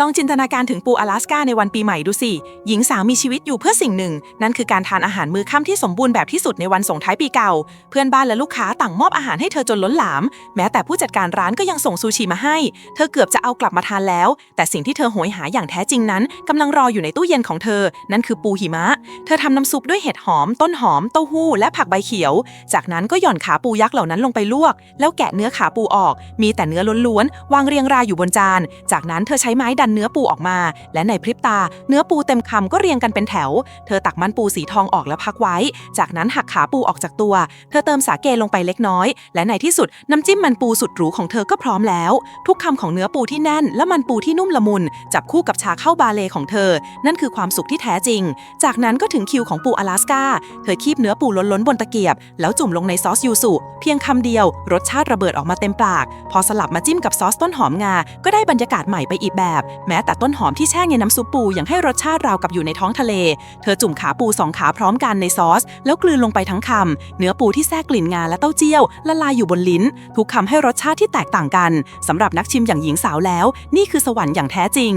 ลองจินตนาการถึงปูอลาสกาในวันปีใหม่ดูสิ หญิงสาวมีชีวิตอยู่เพื่อสิ่งหนึ่ง นั่นคือการทานอาหารมื้อค่ำที่สมบูรณ์แบบที่สุดในวันส่งท้ายปีเก่า เพื่อนบ้านและลูกค้าต่างมอบอาหารให้เธอจนล้นหลาม แม้แต่ผู้จัดการร้านก็ยังส่งซูชิมาให้ เธอเกือบจะเอากลับมาทานแล้ว แต่สิ่งที่เธอโหยหาอย่างแท้จริงนั้นกำลังรออยู่ในตู้เย็นของเธอ นั่นคือปูหิมะ เธอทำน้ำซุปด้วยเห็ดหอม ต้นหอม เต้าหู้ และผักใบเขียว จากนั้นก็หย่อนขาปูยักษ์เหล่านั้นลงไปลวก แล้วแกะเนื้อขาปูออก มีแต่เนื้อล้วนๆวางเรียงรายอยู่บนจาน จากนั้นเธอใช้ไม้ดันเนื้อปูออกมา และในพริบตา เนื้อปูเต็มคำก็เรียงกันเป็นแถว เธอตักมันปูสีทองออกแล้วพักไว้ จากนั้นหักขาปูออกจากตัว เธอเติมสาเกลงไปเล็กน้อย และในที่สุดน้ำจิ้มมันปูสุดหรูของเธอก็พร้อมแล้ว ทุกคำของเนื้อปูที่แน่น และมันปูที่นุ่มละมุน จับคู่กับชาเข้าบาเลของเธอ นั่นคือความสุขที่แท้จริง จากนั้นก็ถึงคิวของปูอลาสกาเธอคีบเนื้อปูล้นๆบนตะเกียบ แล้วจุ่มลงในซอสยูสุเพียงคำเดียว รสชาติระเบิดออกมาเต็มปาก พอสลับมาจิ้มกับซอสต้นหอมงา ก็ได้บรรยากาศใหม่ไปอีกแบบแม้แต่ต้นหอมที่แช่ในน้ำซุปปูยังให้รสชาติราวกับอยู่ในท้องทะเล เธอจุ่มขาปูสองขาพร้อมกันในซอส แล้วกลืนลงไปทั้งคำ เนื้อปูที่แทรกกลิ่นงาและเต้าเจี้ยวละลายอยู่บนลิ้น ทุกคำให้รสชาติที่แตกต่างกันสำหรับนักชิมอย่างหญิงสาวแล้ว นี่คือสวรรค์อย่างแท้จริง